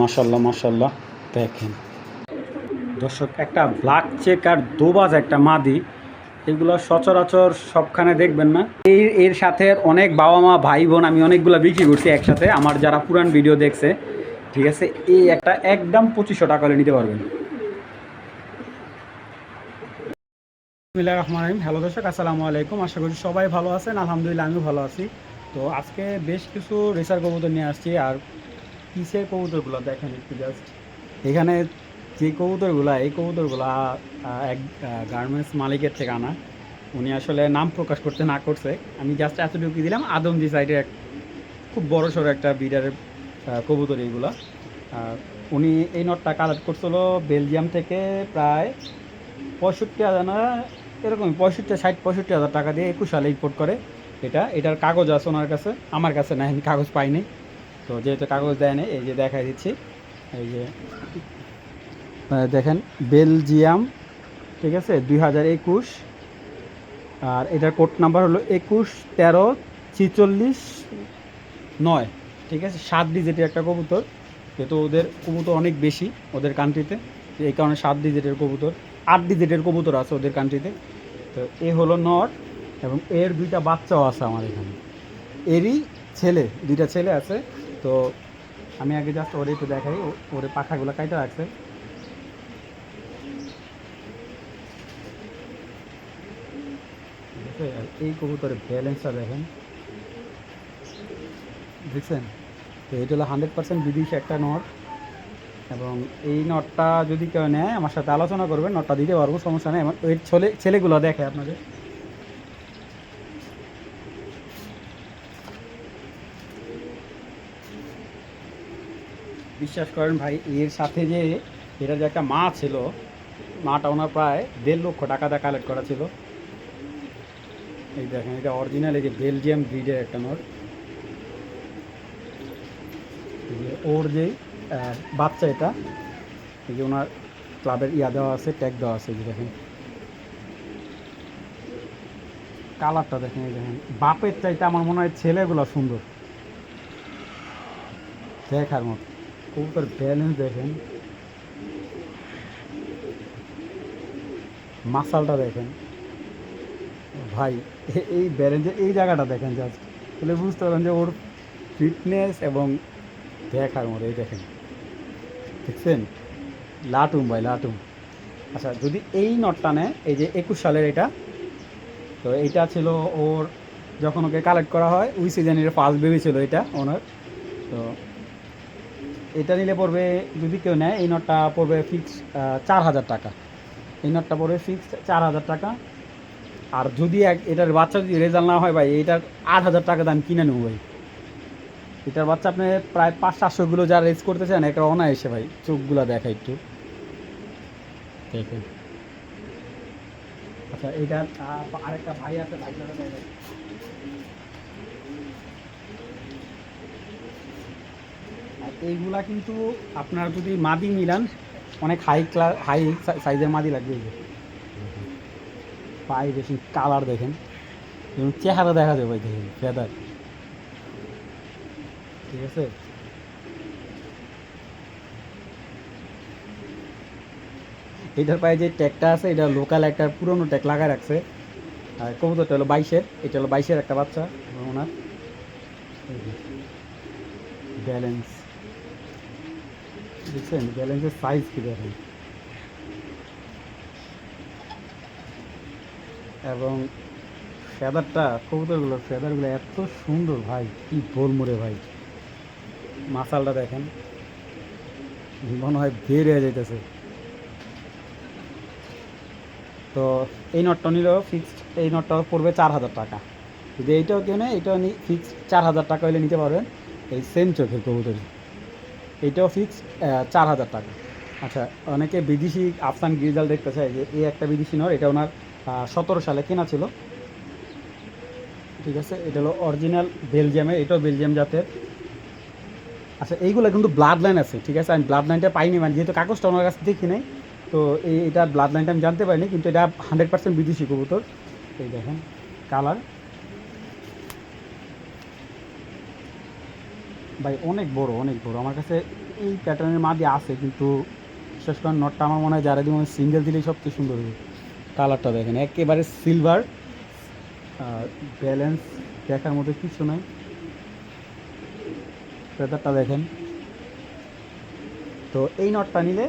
মাসাল্লাহ মাসাল্লাহ দেখেন। দর্শক, একটা ব্ল্যাক চেক আর দোবাজ, একটা মাদি, এগুলো সচরাচর সবখানে দেখবেন না। এই এর সাথে অনেক বাবা মা ভাই বোন আমি অনেকগুলো বিক্রি করছি একসাথে। আমার যারা পুরান ভিডিও দেখছে, ঠিক আছে, এই একটা একদম পঁচিশশো টাকা হলে নিতে পারবেন। রহমান রহিম। হ্যালো দর্শক, আসসালামু আলাইকুম। আশা করি সবাই ভালো আছেন। আলহামদুলিল্লাহ, আমিও ভালো আছি। তো আজকে বেশ কিছু রেসার কবুতর নিয়ে আসছি। আর কিসের কবুতরগুলো? দেখেন একটু জাস্ট এখানে যে কবুতরগুলো, এই কবুতরগুলো এক গার্মেন্টস মালিকের থেকে আনা। উনি আসলে নাম প্রকাশ করতে না করছে। আমি জাস্ট এতটুকু দিলাম। আদমজি সাইডের এক খুব বড় সড়ো একটা বিডারের কবুতর এইগুলো। উনি এই নটটা কালেক্ট করছিল বেলজিয়াম থেকে প্রায় পঁয়ষট্টি হাজার না এরকম পঁয়ষট্টি, ষাট, পঁয়ষট্টি হাজার টাকা দিয়ে একুশ সালে ইম্পোর্ট করে। এটা, এটার কাগজ আছে ওনার কাছে। আমার কাছে না আমি কাগজ পাইনি। তো যেহেতু কাগজ দেয় নাই, এই যে দেখাই দিচ্ছি। এই যে দেখেন, বেলজিয়াম, ঠিক আছে, দুই হাজার একুশ। আর এটার কোড নাম্বার হলো একুশ তেরো ছিচল্লিশ নয়। ঠিক আছে, সাত ডিজিটের একটা কবুতর, যেহেতু ওদের কবুতর অনেক বেশি ওদের কান্ট্রিতে এই কারণে সাত ডিজিটের কবুতর, আট ডিজিটের কবুতর আছে ওদের কান্ট্রিতে তো এ হলো নট এবং এর দুইটা বাচ্চাও আছে আমার এখানে। এরই ছেলে, দুইটা ছেলে আছে। তো আমি আগে জাস্ট ওরে একটু দেখাই ওরে পাখাগুলো কাইটা রাখছে। এই কবুতরের ব্যালেন্সটা দেখেন। দেখছেন? তো এটা হলো হান্ড্রেড পার্সেন্ট বিদেশি একটা নট। এবং এই নটটা যদি কেউ নেয়, আমার সাথে আলোচনা করবেন, নটটা দিতে পারব, সমস্যা নেই। আমার ওই ছেলে ছেলেগুলো দেখে আপনাদের। বিশ্বাস করেন ভাই, এর সাথে যে এটা যে একটা মা ছিল, মাটা ওনার প্রায় দেড় লক্ষ টাকা দিয়ে কালেক্ট করা ছিল। এই দেখেন, এটা অরিজিনাল এই যে বেলজিয়াম ব্রিডের একটা নোট ওর যে বাচ্চা এটা, এই যে ওনার ক্লাবের ইয়া দেওয়া আছে ট্যাগ দেওয়া আছে যে দেখেন। কালারটা দেখেন, এই দেখেন। বাপের চাইতে আমার মনে হয় ছেলেগুলো সুন্দর। দেখার মতো। কবুতর ব্যালেন্স দেখেন মাসালটা দেখেন ভাই এই ব্যালেন্সের এই জায়গাটা দেখেন জাস্ট তাহলে বুঝতে পারেন যে ওর ফিটনেস এবং দেখার মতো এই দেখেন দেখছেন লাটুম ভাই লাটুম আচ্ছা যদি এই নটটা নেয় এই যে একুশ সালের এটা তো এইটা ছিল ওর যখন ওকে কালেক্ট করা হয় ওই সিজনের ফার্স্ট বেবি ছিল এটা ওনার তো এটা নিলে পড়বে যদি কেউ নেয় এই নটটা পড়বে ফিক্স চার হাজার টাকা। এই নটটা পড়বে ফিক্স চার হাজার টাকা। আর যদি এক এটার বাচ্চা যদি রেজাল্ট না হয় ভাই এটার আট হাজার টাকা দাম কিনে নেব ভাই। এটার বাচ্চা আপনি প্রায় পাঁচ সাতশোগুলো যা রেজ করতে চান একটা অনায়াসে ভাই চোখগুলো দেখা একটু। দেখেন। আচ্ছা আহ, আরেকটা ভাই আছে ভাইটা দেখেন। আর এইগুলা কিন্তু আপনার যদি মাদি মিলান, অনেক হাই ক্লাস হাই সাইজের মাদি লাগবে এই যে। পাই বেশি কালার দেখেন। এবং চেহারা দেখা যাবে ভাই, দেখেন ফেদার ঠিক আছে? এটার পায়ে যে ট্যাগটা আছে, এটা লোকাল একটা, পুরনো ট্যাগ লাগায় রাখছে। আর কবুতরটা হলো বাইশের, এটা হলো বাইশের একটা বাচ্চা, ওনার। ব্যালেন্স দেখছেন? ব্যালেন্সের সাইজ কি দেখেন? এবং ফেদারটা কবুতরগুলো ফেদারগুলো এত সুন্দর ভাই, কি বোরমুরে ভাই। মাসালটা দেখেন। মনে হয় বের হয়ে যাইতেছে। তো এই নটটা নিলেও ফিক্সড এই নটটা পড়বে চার হাজার টাকা। যদি এইটাও কেউ নেয় এইটাও নি ফিক্সড চার হাজার টাকা হলে নিতে পারবেন। এই সেম চোখের কবুতরি এইটাও ফিক্সড চার হাজার টাকা। আচ্ছা অনেকে বিদেশি আফসান গ্রিজাল দেখতে চায় যে, এই একটা বিদেশি নর এটা ওনার সতেরো সালে কেনা ছিল। ঠিক আছে, এটা হলো অরিজিনাল বেলজিয়ামের এটাও বেলজিয়াম জাতের। আচ্ছা এইগুলো কিন্তু ব্লাড লাইন আছে, ঠিক আছে? আমি ব্লাড লাইনটা পাইনি মানে যেহেতু কাগজটা ওনার কাছে দেখি নাই, তো এই, এটা ব্লাড লাইনটা আমি জানতে পারিনি, কিন্তু এটা হান্ড্রেড পার্সেন্ট বিদেশি কবুতর। এই দেখেন কালার ভাই, অনেক বড় অনেক বড়। আমার কাছে এই প্যাটার্নের মাদি আছে, কিন্তু বিশেষ করে নটটা আমার মনে হয় যারা দিব সিঙ্গেল দিলেই সবচেয়ে সুন্দর হবে। কালারটা দেখেন, একেবারে সিলভার ব্যালেন্স দেখার মতো কিছু নাই। ফেদারটা দেখেন। তো এই নটটা নিলে,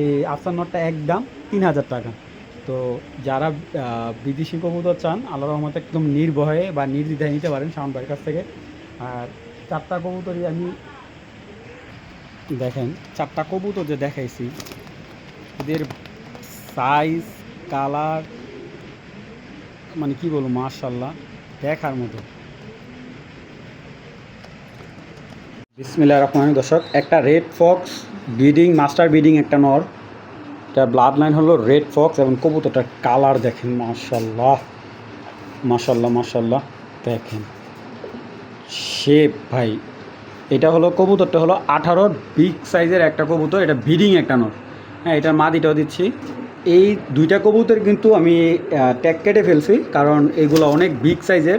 এই আফসার নটটা একদম তিন হাজার টাকা। তো যারা বিদেশি কবুতর চান আল্লাহ রহমতে একদম নির্ভয়ে বা নির্দ্বিধায় নিতে পারেন শাওন ভাইয়ের কাছ থেকে। আর চারটা কবুতরই আমি দেখেন, চারটা কবুতর যে দেখাইছি, এদের সাইজ কালার মানে কি বলব মার্শাল্লাহ দেখার মতো। বিসমিল্লাহ রহমান দর্শক, একটা red fox breeding master breeding একটা নর। এটা ব্লাড লাইন হলো রেড ফক্স এবং কবুতরটার কালার দেখেন মাশাল্লাহ মাশাল্লাহ মাশাল্লাহ দেখেন। শেপ ভাই, এটা হলো কবুতরটা হলো আঠারো বিগ সাইজের একটা কবুতর, এটা ব্রিডিং একটা নর হ্যাঁ এটার মাদিটাও দিচ্ছি। এই দুইটা কবুতর কিন্তু আমি ট্যাগ কেটে ফেলছি, কারণ এগুলো অনেক বিগ সাইজের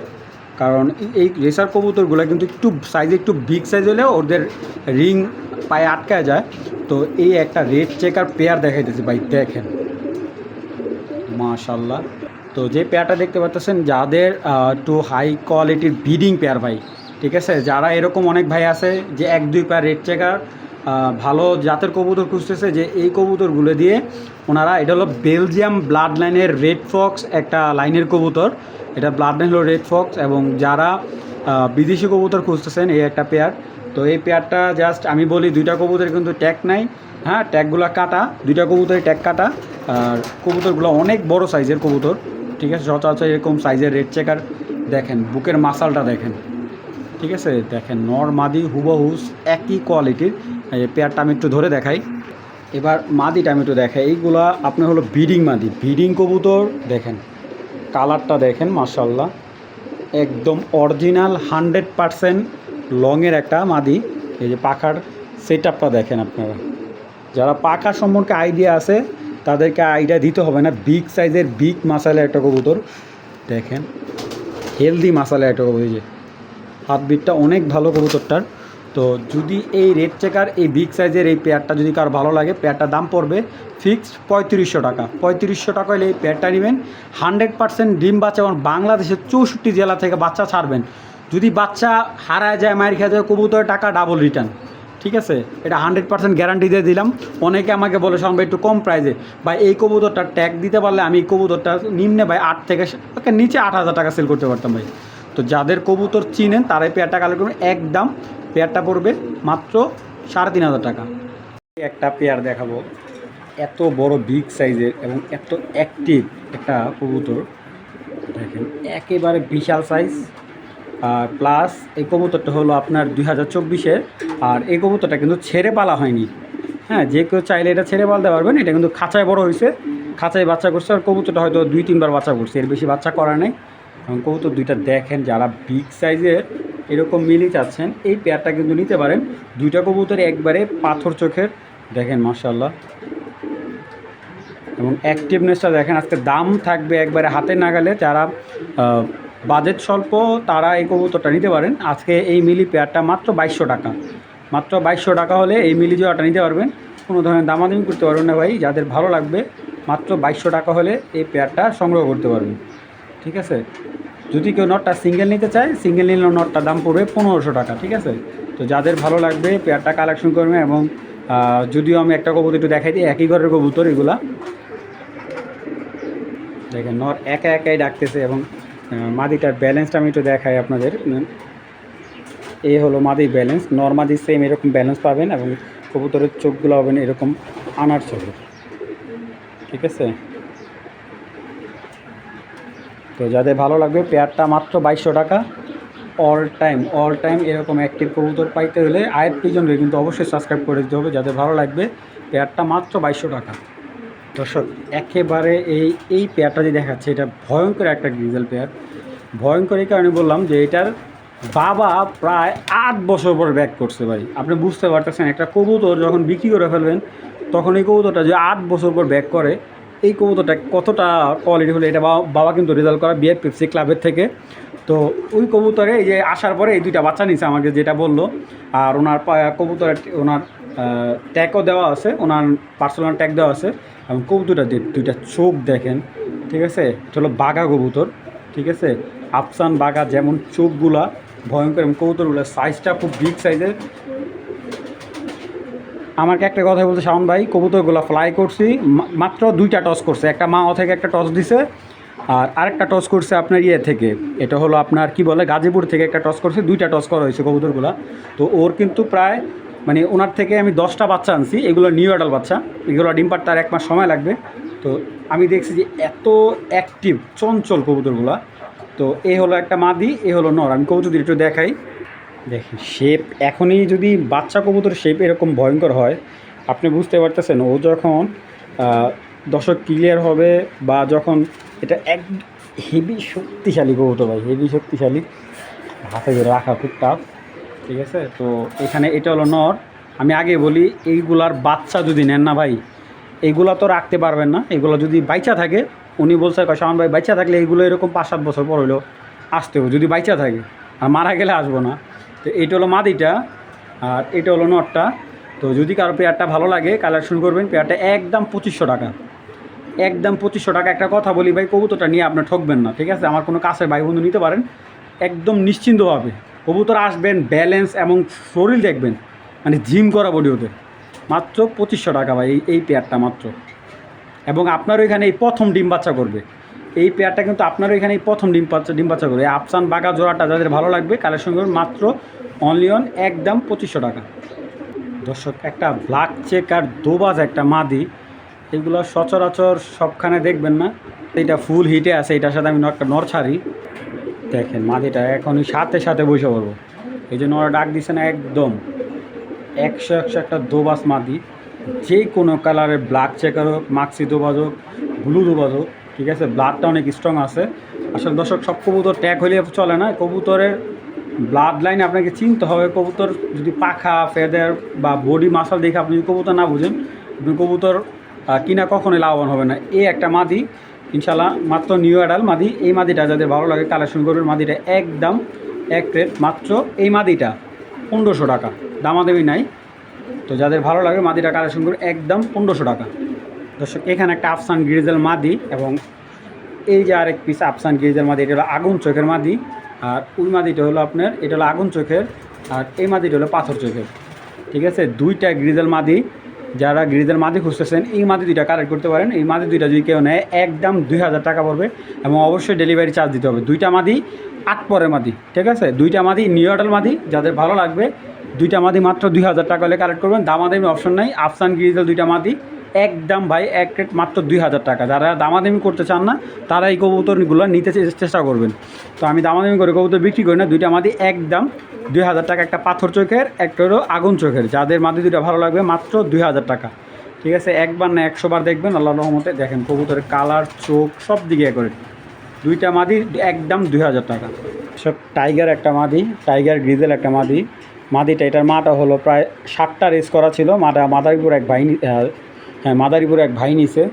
কারণ এই- রেসার কবুতরগুলো কিন্তু একটু সাইজে একটু বিগ সাইজ হলেও ওদের রিং পায়ে আটকায় যায়। তো এই একটা রেড চেকার পেয়ার দেখাইতেছি ভাই, দেখেন। মাশাল্লাহ তো যে পেয়ারটা দেখতে পাচ্ছেন, যাদের একটু হাই কোয়ালিটির ব্রিডিং পেয়ার ভাই ঠিক আছে? যারা এরকম অনেক ভাই আছে যে এক, দুই পেয়ার রেড চেকার ভালো জাতের কবুতর খুঁজতেছে যে এই কবুতরগুলো দিয়ে ওনারা, এটা হলো বেলজিয়াম ব্লাড লাইনের রেড ফক্স একটা লাইনের কবুতর। এটা ব্লাড লাইন হলো রেড ফক্স এবং যারা বিদেশি কবুতর খুঁজতেছেন, এই একটা পেয়ার তো এই পেয়ারটা জাস্ট আমি বলি দুইটা কবুতর কিন্তু ট্যাগ নাই। হ্যাঁ ট্যাগগুলো কাটা, দুইটা কবুতরের ট্যাগ কাটা। আর কবুতরগুলো অনেক বড় সাইজের কবুতর, ঠিক আছে? সচরাচর এরকম সাইজের রেড চেকার দেখেন, বুকের মাসালটা দেখেন। ঠিক আছে? দেখেন, নর মাদি হুবহুস একই কোয়ালিটির পেয়ারটা আমি একটু ধরে দেখাই। এবার আমি একটু দেখাই। এইগুলা আপনার হলো ব্রিডিং মাদি। ব্রিডিং কবুতর, দেখেন কালারটা দেখেন মার্শাল্লাহ একদম অরিজিনাল হান্ড্রেড পারসেন্ট লংয়ের একটা মাদি। এই যে পাখার সেট আপটা দেখেন আপনারা। যারা পাখা সম্পর্কে আইডিয়া আছে, তাদেরকে আইডিয়া দিতে হবে না। বিগ সাইজের বিগ মাসালের একটা কবুতর। দেখেন হেলদি মাসালের একটা কবুতর। হাতবিটটা অনেক ভালো কবুতরটার। তো যদি এই রেড চেকার এই বিগ সাইজের এই পেয়ারটা যদি কার ভালো লাগে পেয়ারটার দাম পড়বে ফিক্সড পঁয়ত্রিশশো টাকা। পঁয়ত্রিশশো টাকা হলে এই পেয়ারটা নেবেন। হান্ড্রেড পার্সেন্ট ডিম বাচ্চা এবং বাংলাদেশের চৌষট্টি জেলা থেকে বাচ্চা ছাড়বেন। যদি বাচ্চা হারায় যায় মায়ের খেয়ে যায়, কবুতরের টাকা ডাবল রিটার্ন ঠিক আছে? এটা হান্ড্রেড পার্সেন্ট গ্যারান্টি দিয়ে দিলাম। অনেকে আমাকে বলে ভাই, একটু কম প্রাইজে বা এই কবুতরটা ট্যাগ দিতে পারলে আমি কবুতরটা নিম্নে, ভাই, আট থেকে নিচে আট হাজার টাকা সেল করতে পারতাম, ভাই। তো যাদের কবুতর চিনেন, তারাই পেয়ারটা কালেক্ট করবেন একদম পেয়ারটা পড়বে মাত্র সাড়ে তিন হাজার টাকা। একটা পেয়ার দেখাবো। এত বড়, বিগ সাইজের এবং এত অ্যাক্টিভ একটা কবুতর। দেখেন, একেবারে বিশাল সাইজ আর প্লাস এই কবুতরটা হলো আপনার দুই হাজার চব্বিশের। আর এই কবুতরটা কিন্তু ছেড়ে পালা হয়নি। হ্যাঁ যে কেউ চাইলে এটা ছেড়ে পালতে পারবেন। এটা কিন্তু খাঁচায় বড় হয়েছে। খাঁচায় বাচ্চা করছে। আর কবুতরটা হয়তো দুই, তিনবার বাচ্চা করছে। এর বেশি বাচ্চা করা নেই। এবং দুইটা দেখেন যারা বিগ সাইজের এরকম মিলি চাচ্ছেন, এই পেয়ারটা কিন্তু নিতে পারেন। দুইটা কবুতর একবারে পাথর চোখের, দেখেন মার্শাল্লাহ এবং অ্যাক্টিভনেসটা দেখেন, আজকে দাম থাকবে একবারে হাতে নাগালে, যারা বাজেট স্বল্প, তারা এই কবুতরটা নিতে পারেন। আজকে এই মিলি পেয়ারটা মাত্র বাইশশো টাকা। মাত্র বাইশশো টাকা হলে এই মিলি জোড়াটা নিতে পারবেন। কোনো ধরনের দামাদামি করতে পারবেন না ভাই, যাদের ভালো লাগবে, মাত্র বাইশশো টাকা হলে এই পেয়ারটা সংগ্রহ করতে পারবেন। ঠিক আছে? যদি কেউ নটটা সিঙ্গেল নিতে চায় সিঙ্গেল নিলে নটটার দাম পড়বে পনেরোশো টাকা, ঠিক আছে? তো যাদের ভালো লাগবে, পেয়ারটা কালেকশন করবে এবং যদিও আমি একটা কবুতর একটু দেখাই দিই, একই ঘরের কবুতর এগুলা। দেখেন নর একা একাই ডাকতেছে এবং মাদিটার ব্যালেন্সটা আমি একটু দেখাই আপনাদের। এই হলো মাদির ব্যালেন্স নর মাদির সেম এরকম ব্যালেন্স পাবেন এবং কবুতরের চোখগুলো হবেন এরকম আনার চোখের ঠিক আছে? তো যাদের ভালো লাগবে, পেয়ারটা মাত্র বাইশশো টাকা। অল টাইম অল টাইম এরকম অ্যাক্টিভ কবুতর পাইতে হলে আয়ের পিজনকে কিন্তু অবশ্যই সাবস্ক্রাইব করে দিতে হবে, যাদের ভালো লাগবে, পেয়ারটা মাত্র বাইশশো টাকা। দর্শক, একেবারে এই এই পেয়ারটা যে দেখাচ্ছে, এটা ভয়ঙ্কর একটা গ্রিজেল পেয়ার। ভয়ঙ্কর এই কারণে বললাম যে এটার বাবা প্রায় আট বছর পর ব্যাক করছে ভাই। আপনি বুঝতে পারতেছেন, একটা কবুতর যখন বিক্রি করে ফেলবেন, তখন এই কবুতরটা যে আট বছর পর ব্যাক করে এই কবুতরটা কতটা কোয়ালিটি হলো এটা বাবা কিন্তু রেজাল্ট করা বিএফ পেপসি ক্লাবের থেকে। তো ওই কবুতরে এই যে আসার পরে এই দুইটা বাচ্চা নিছে আমাকে যেটা বলল। আর ওনার কবুতরের ওনার ট্যাগও দেওয়া আছে, ওনার পার্সোনাল ট্যাগ দেওয়া আছে। এবং কবুতরটা দুইটা চোখ দেখেন, ঠিক আছে? এটা হলো বাঘা কবুতর, ঠিক আছে? আফসান বাঘা যেমন চোখগুলা ভয়ঙ্কর এবং কবুতরগুলো সাইজটা খুব বিগ সাইজের আমাকে একটা কথা বলতে, শাওন ভাই, কবুতরগুলো ফ্লাই করছি মাত্র দুইটা টস করছে। একটা মা থেকে একটা টস দিছে, আর আরেকটা টস করছে আপনার ইয়ে থেকে। এটা হলো আপনার কি বলে, গাজীপুর থেকে একটা টস করছে, দুইটা টস করা হয়েছে কবুতরগুলো। তো ওর কিন্তু প্রায় মানে ওনার থেকে আমি দশটা বাচ্চা আনছি, এগুলো নিউ অ্যাডাল বাচ্চা। এগুলো ডিম পাড়তে আর এক মাস সময় লাগবে। তো আমি দেখছি যে এত অ্যাক্টিভ চঞ্চল কবুতরগুলা। তো এ হলো একটা মাদি, এ হলো নর। আমি কবুতর একটু দেখাই। দেখেন শেপ এখনই যদি বাচ্চা কবুতর শেপ এরকম ভয়ঙ্কর হয়, আপনি বুঝতে পারতেছেন, ও যখন দশক ক্লিয়ার হবে বা যখন এটা এক হেভি শক্তিশালী কবুতর ভাই হেভি শক্তিশালী, হাতে ধরে রাখা খুব টাফ ঠিক আছে? তো এখানে এটা হলো নর। আমি আগে বলি, এইগুলার বাচ্চা যদি নেন না ভাই, এইগুলা তো রাখতে পারবেন না। এগুলো যদি বাইচা থাকে, উনি বলছে শাওন ভাই, বাইচা থাকলে এইগুলো এরকম পাঁচ সাত বছর পর হইলেও আসতে হবে যদি বাইচা থাকে, আর মারা গেলে আসব না। তো এইটা হলো মাদিটা, আর এটা হলো নটটা। তো যদি কারও পেয়ারটা ভালো লাগে কালেকশন করবেন, পেয়ারটা একদম পঁচিশশো টাকা। একদম পঁচিশশো টাকা। একটা কথা বলি ভাই, কবুতরটা নিয়ে আপনার ঠকবেন না, ঠিক আছে? আমার কোনো কাছের ভাই বন্ধু নিতে পারেন, একদম নিশ্চিন্তভাবে। কবুতর আসবেন ব্যালেন্স এবং শরীর দেখবেন মানে জিম করা বডি ওদের মাত্র পঁচিশশো টাকা ভাই, এই এই পেয়ারটা মাত্র। এবং আপনার ওইখানে এই প্রথম ডিম বাচ্চা করবে। এই পেয়ারটা কিন্তু আপনারও এখানে প্রথম ডিম বাচ্চা ডিম করবে এই আফসান বাগা জোড়াটা যাদের ভালো লাগবে, কালেকশন করবেন মাত্র অনলি অন একদম পঁচিশশো টাকা। দর্শক, একটা ব্ল্যাক চেক আর দোবাজ, একটা মাদি, এগুলো সচরাচর সবখানে দেখবেন না। এটা ফুল হিটে আছে, এটার সাথে আমি একটা নর ছাড়ি। দেখেন মাদিটা এখনই সাথে সাথে বসে পড়ব। এই জন্য ওরা ডাক দিচ্ছে না একদম। একশো একশো একটা দোবাস মাদি, যে কোনো কালারের ব্ল্যাক চেকার হোক মাক্সি দোবাজ হোক ব্লু দোবাজ হোক ঠিক আছে? ব্লাডটা অনেক স্ট্রং আছে। আসলে দর্শক, সব কবুতর ট্যাগ হলে চলে না। কবুতরের ব্লাড লাইন আপনাকে চিনতে হবে। কবুতর যদি পাখা ফেদার বা বডি মাসাল দেখে আপনি যদি কবুতর না বুঝেন, আপনি কবুতর কিনা কখনোই লাভবান হবে না। এই একটা মাদি ইনশাল্লাহ মাত্র নিউ অ্যাডাল মাদি। এই মাদিটা যাদের ভালো লাগে কালেকশন করবেন। মাদিটা একদম এক প্লেট মাত্র এই মাদিটা পনেরোশো টাকা। দামাদামি নাই। তো যাদের ভালো লাগে মাদিটা কালেকশন করবে একদম পনেরোশো টাকা। দর্শক, এখানে একটা আফসান গ্রিজেল মাদি এবং এই যে আরেক পিস আফসান গ্রিজেল মাদি, এটা হলো আগুন চোখের মাদি। আর ওই মাদিটা হলো আপনার, এটা হলো আগুন চোখের, আর এই মাদিটা হলো পাথর চোখের। ঠিক আছে? দুইটা গ্রিজেল মাদি, যারা গ্রিজেল মাদি খুঁজতেছেন, এই মাদি দুইটা কালেক্ট করতে পারেন। এই মাদি দুইটা যদি কেউ নেয়, একদম দুই হাজার টাকা পড়বে এবং অবশ্যই ডেলিভারি চার্জ দিতে হবে। দুইটা মাদি আট পরের মাদি, ঠিক আছে? দুইটা মাদি নিউ অর্ডার মাদি, যাদের ভালো লাগবে, দুইটা মাদি মাত্র দুই হাজার টাকা হলে কালেক্ট করবেন। দামাদামি অপশন নাই, আফসান গ্রিজেল দুইটা মাদি একদম ভাই এক রেট মাত্র দুই হাজার টাকা। যারা দামাদামি করতে চান না তারা এই কবুতরগুলো নিতে চেষ্টা করবেন। তো আমি দামাদামি করে কবুতর বিক্রি করি না দুইটা মাদি একদম দুই হাজার টাকা একটা পাথর চোখের একটা হলো আগুন চোখের। যাদের মাদি দুইটা ভালো লাগবে মাত্র দুই হাজার টাকা। ঠিক আছে একবার না একশো বার দেখবেন আল্লাহ রহমতে দেখেন কবুতরের কালার চোখ সব দিকে করে দুইটা মাদি একদম দুই হাজার টাকা। সব টাইগার একটা মাদি টাইগার গ্রিজেল একটা মাদি। মাদিটা এটার মাটা হলো প্রায় ষাটটা রেস করা ছিল। মাটা মাদারীপুর এক ভাই নি- আহ, হ্যাঁ মাদারীপুর এক ভাই নিছে।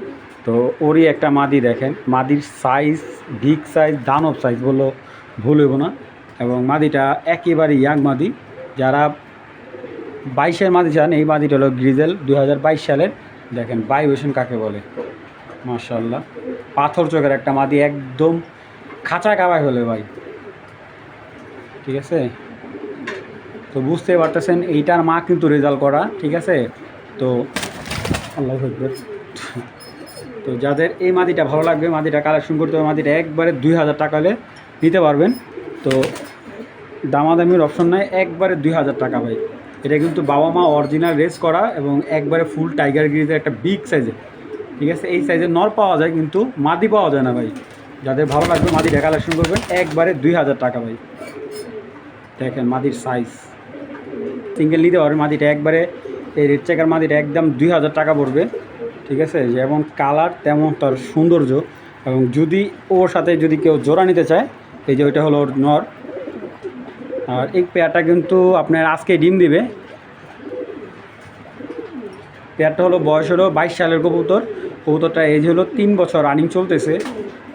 তো ওরই একটা মাদি দেখেন। মাদির সাইজ বিগ সাইজ দানব সাইজ বলল ভুল হইব না। এবং মাদিটা একেবারে ইয়াং মাদি। যারা বাইশের মাদি চান, এই মাদিটা হলো গ্রিজেল দু হাজার বাইশ সালের। দেখেন ভাইব্রেশন কাকে বলে? মার্শাল্লাহ পাথর চোখের একটা মাদি একদম খাঁচা কাবাই হলে ভাই। ঠিক আছে? তো বুঝতে পারতেছেন, এইটার মা কিন্তু রেজাল্ট করা। ঠিক আছে? তো আল্লাহ। তো যাদের এই মাদিটা ভালো লাগবে মাদিটা কালেকশন করতে হবে মাদিটা একবারে দুই হাজার টাকা হলে নিতে পারবেন। তো দামাদামির অপশন নাই, একবারে দুই হাজার টাকা ভাই। এটা কিন্তু বাবা মা অরিজিনাল রেস করা এবং একবারে ফুল টাইগার গ্রিজের একটা বিগ সাইজের ঠিক আছে? এই সাইজের নর পাওয়া যায় কিন্তু মাদি পাওয়া যায় না ভাই। যাদের ভালো লাগবে মাদিটা কালেকশন করবেন, একবারে দুই হাজার টাকা ভাই। দেখেন মাদির সাইজ সিঙ্গেল নিতে পারবেন, মাদিটা একবারে এই রেড চেকার মাদিটা একদম দুই হাজার টাকা পড়বে, ঠিক আছে? যেমন কালার তেমন তার সৌন্দর্য, এবং যদি ওর সাথে যদি কেউ জোড়া নিতে চায়, এই যে ওইটা হলো ওর নর। আর এই পেয়ারটা কিন্তু আপনার আজকে ডিম দিবে। পেয়ারটা হলো বয়স হলো বাইশ সালের কবুতর। কবুতরটা এজ হলো তিন বছর রানিং চলতেছে।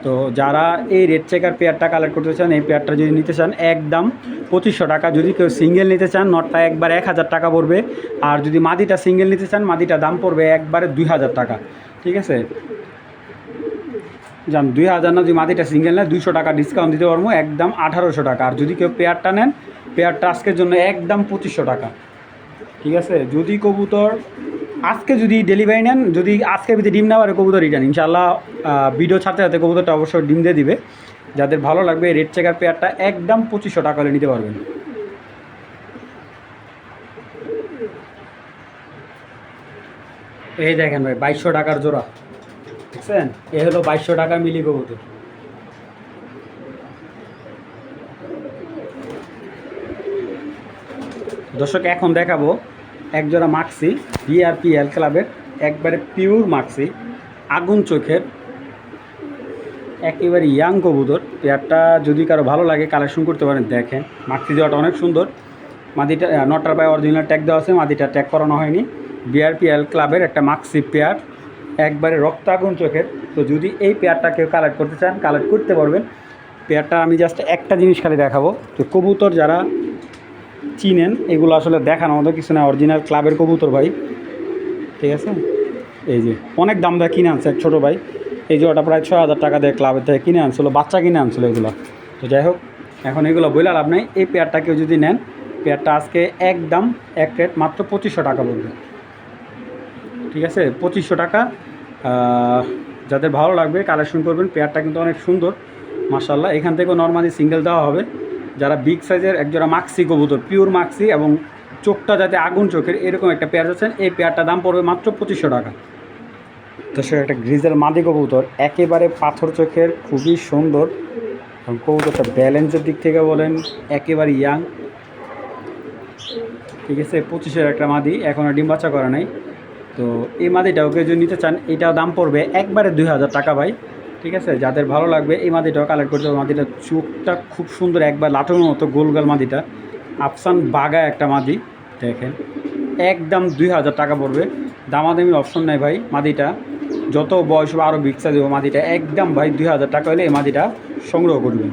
তো যারা এই রেড চেকার পেয়ারটা কালেক্ট করতে চান, এই পেয়ারটা যদি নিতে চান, একদম পঁচিশশো টাকা। যদি কেউ সিঙ্গেল নিতে চান, নটটা একবার এক হাজার টাকা পড়বে। আর যদি মাদিটা সিঙ্গেল নিতে চান, মাদিটা দাম পড়বে একবারে দুই হাজার টাকা। ঠিক আছে? যান, দুই হাজার না, যদি মাদিটা সিঙ্গেল নেয়, দুইশো টাকা ডিসকাউন্ট দিতে পারব, একদম আঠারোশো টাকা। আর যদি কেউ পেয়ারটা নেন, পেয়ারটা আজকের জন্য একদম পঁচিশশো টাকা। ঠিক আছে? যদি কবুতর আজকে যদি ডেলিভারি নেন, যদি আজকে যদি ডিম না পারে কবুতর রিটার্ন ইনশাল্লাহ ভিডিও ছাড়তে ছাড়তে কবুতরটা অবশ্যই ডিম দিয়ে দিবে। যাদের ভালো লাগবে রেড চেকার পেয়ারটা একদম পঁচিশশো টাকা নিতে পারবেন। এই দেখেন ভাই, বাইশশো টাকার জোড়া। দেখছেন? এ হলো বাইশশো টাকা মিলি কবুতর। দর্শক, এখন দেখাবো এক জোড়া মাক্সি বিআরপিএল ক্লাবের একবারে পিওর মাক্সি, আগুন চোখের একেবারে ইয়াং কবুতর। পেয়ারটা যদি কারও ভালো লাগে কালেকশন করতে পারেন। দেখেন মাক্সি জোড়াটা অনেক সুন্দর। মাদিটা নটার পায়ে অরিজিনাল ট্যাগ দেওয়া আছে মাদিটা ট্যাগ করানো হয়নি। বিআরপিএল ক্লাবের একটা মাক্সি পেয়ার, একবারে রক্ত আগুন চোখের। তো যদি এই পেয়ারটা কেউ কালেক্ট করতে চান কালেক্ট করতে পারবেন। পেয়ারটা আমি জাস্ট একটা জিনিস খালি দেখাবো তো কবুতর যারা চিনেন, এগুলো আসলে দেখানোর মতো কিছু না। অরিজিনাল ক্লাবের কবুতর ভাই। ঠিক আছে? এই যে, অনেক দাম দেয় কিনে আনছে এক ছোটো ভাই। এই ওটা প্রায় ছয় হাজার টাকা দিয়ে ক্লাবের থেকে কিনে আনছিল, বাচ্চা কিনে আনছিল এগুলো। তো যাই হোক, এখন এগুলো বইলে লাভ নাই। এই পেয়ারটা কেউ যদি নেন পেয়ারটা আজকে একদম এক রেট মাত্র পঁচিশশো টাকা পড়বে ঠিক আছে? পঁচিশশো টাকা। যাদের ভালো লাগবে কালেকশন করবেন পেয়ারটা কিন্তু অনেক সুন্দর। মার্শাল্লাহ এখান থেকেও নর্মালি সিঙ্গেল দেওয়া হবে। যারা বিগ সাইজের একজোড়া মাক্সি কবুতর পিওর মাক্সি এবং চোখটা যাতে আগুন চোখের, এরকম একটা পেয়ার আছেন এই পেয়ারটা দাম পড়বে মাত্র পঁচিশশো টাকা। সে একটা গ্রিজের মাদি কবুতর, একেবারে পাথর চোখের, খুবই সুন্দর। কবুতরটা ব্যালেন্সের দিক থেকে বলেন, একেবারে ইয়াং। ঠিক আছে, পঁচিশের একটা মাদি এখনও ডিম বাচ্চা করা নাই। তো এই মাদিটাও কেউ যদি নিতে চান, এটাও দাম পড়বে একবারে দুই হাজার টাকা ভাই। ঠিক আছে, যাদের ভালো লাগবে, এই মাদিটাও কালেক্ট করতে হবে। মাদিটার চোখটা খুব সুন্দর, একবার লাটনের মতো গোল গোল মাদিটা। আফসান বাগা একটা মাদি, দেখেন। একদম দুই হাজার টাকা পড়বে। দামাদামি অপশন নেই ভাই মাদিটা। যত বয়স হবে আরও বিকসা দেবো মাদিটা একদম ভাই দুই হাজার টাকা হলে এই মাদিটা সংগ্রহ করবেন।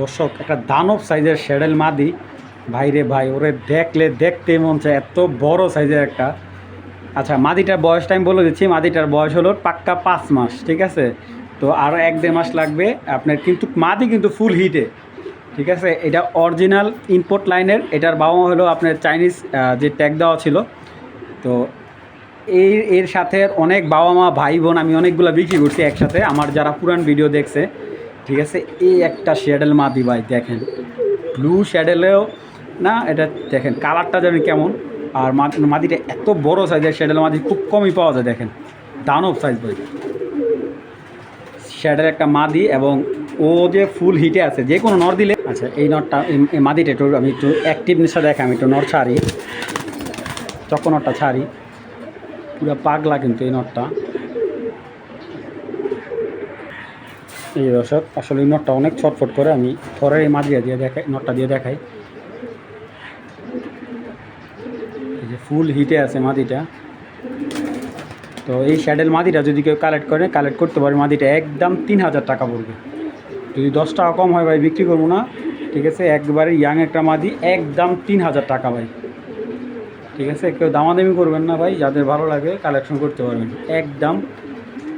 দর্শক, একটা দানব সাইজের শ্যাডেল মাদি ভাইরে ভাই, ওরে দেখলে দেখতে মন চায়, এত বড় সাইজের একটা। আচ্ছা মাদিটার বয়সটা আমি বলে দিচ্ছি মাদিটার বয়স হলো পাক্কা পাঁচ মাস, ঠিক আছে? তো আরও এক দেড় মাস লাগবে, আপনার কিন্তু মাদি কিন্তু ফুল হিটে ঠিক আছে? এটা অরিজিনাল ইম্পোর্ট লাইনের এটার বাবা হলো আপনার চাইনিজ যে ট্যাগ দেওয়া ছিল। তো এই, এর সাথে অনেক বাবা মা ভাই বোন আমি অনেকগুলো বিক্রি করছি একসাথে। আমার যারা পুরান ভিডিও দেখছে, ঠিক আছে? এই একটা শ্যাডেল মাদি ভাই, দেখেন। ব্লু শ্যাডেলেও না, এটা দেখেন, কালারটা জানেন কেমন। আর মাদিটা এত বড় সাইজের শ্যাডেল মাদি খুব কমই পাওয়া যায়, দেখেন। দানব সাইজ ভাই। শ্যাডের একটা মাদি এবং ও যে ফুল হিটে আছে, যে কোনো নর দিলে। আচ্ছা এই নটটা, এই- মাদিটা একটু, আমি একটু অ্যাক্টিভনেসটা আমি একটু নর ছাড়ি। চক্র নটটা ছাড়ি। পুরো পাগলা কিন্তু এই নটটা। এই দর্শক, আসলে এই নটটা অনেক ছটফট করে আমি থরের এই মাদিয়া দিয়ে দেখাই, নটটা দিয়ে দেখাই। এই যে ফুল হিটে আছে মাদিটা। তো এই শ্যাডেল মাদিটা যদি কেউ কালেক্ট করে কালেক্ট করতে পারে, মাদিটা একদম তিন হাজার টাকা পড়বে। যদি দশ টাকা কম হয় ভাই, বিক্রি করব না। ঠিক আছে, একবারে ইয়াং একটা মাদি, একদম তিন হাজার টাকা ভাই। ঠিক আছে? কেউ দামাদামি করবেন না ভাই, যাদের ভালো লাগে কালেকশন করতে পারবেন। একদম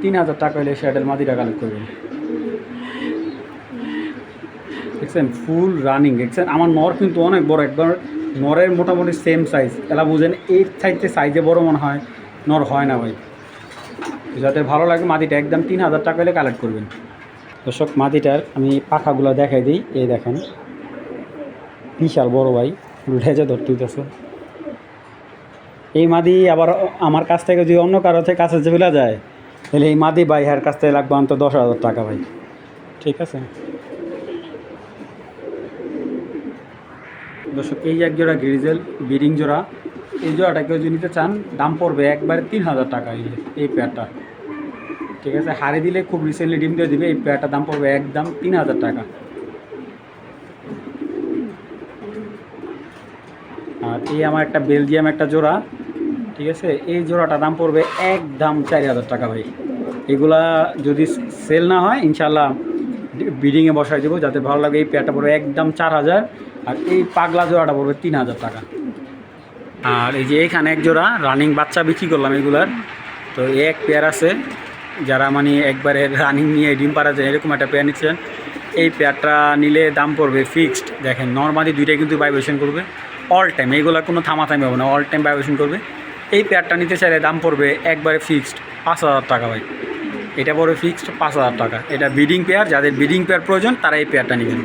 তিন হাজার টাকা হলে শ্যাডেল মাদিটা কালেক্ট করবেন দেখছেন? ফুল রানিং দেখছেন? আমার নর কিন্তু অনেক বড়, একবার নরের মোটামুটি সেম সাইজ এলা বুঝেন এই সাইজে সাইজে বড় মনে হয়, নর হয় না ভাই। যাদের ভালো লাগে মাদিটা একদম তিন হাজার টাকা হলে কালেক্ট করবেন। দর্শক, মাদিটার আমি পাখাগুলো দেখাই দিই, এই দেখেন। বিশাল বড় ভাই লেজে ধরতে হইতেছে এই মাদি আবার আমার কাছ থেকে যদি অন্য কারও থেকে কাছে চলে যায় তাহলে এই মাদি ভাই হার কাছ থেকে লাগবে অন্তত দশ হাজার টাকা ভাই। ঠিক আছে। দর্শক এই এক জোড়া গ্রিজেল বিডিং জোড়া এই জোড়াটা কেউ যদি নিতে চান দাম পড়বে একবারে তিন হাজার টাকা এই এই পেয়ারটা ঠিক আছে হারে দিলে খুব রিসেন্টলি ডিম দিয়ে দিবে এই পেয়ারটার দাম পড়বে একদম তিন হাজার টাকা। আর এই আমার একটা বেলজিয়াম একটা জোড়া, ঠিক আছে? এই জোড়াটা দাম পড়বে একদম চারি হাজার টাকা ভাই। এগুলা যদি সেল না হয় ইনশাল্লাহ বিডিংয়ে বসাই দেবো, যাতে ভালো লাগে। এই পেয়ারটা পড়বে একদম চার হাজার, আর এই পাগলা জোড়াটা পড়বে তিন হাজার টাকা। আর এই যে এখানে এক জোড়া রানিং বাচ্চা বিক্রি করলাম এগুলার। তো এক পেয়ার আছে, যারা মানে একবারে রানিং নিয়ে ডিম পাড়া যায়, এরকম একটা পেয়ার নিচ্ছেন এই পেয়ারটা নিলে দাম পড়বে ফিক্সড দেখেন নর্মালি দুইটাই কিন্তু ভাইব্রেশন করবে। অল টাইম এইগুলো কোনো থামাথামি হবে না অল টাইম ভাইব্রেশন করবে। এই পেয়ারটা নিতে চাইলে দাম পড়বে একবারে ফিক্সড পাঁচ হাজার টাকা ভাই। এটা পড়বে ফিক্সড পাঁচ হাজার টাকা। এটা ব্রিডিং পেয়ার যাদের ব্রিডিং পেয়ার প্রয়োজন, তারা এই পেয়ারটা নেবেন।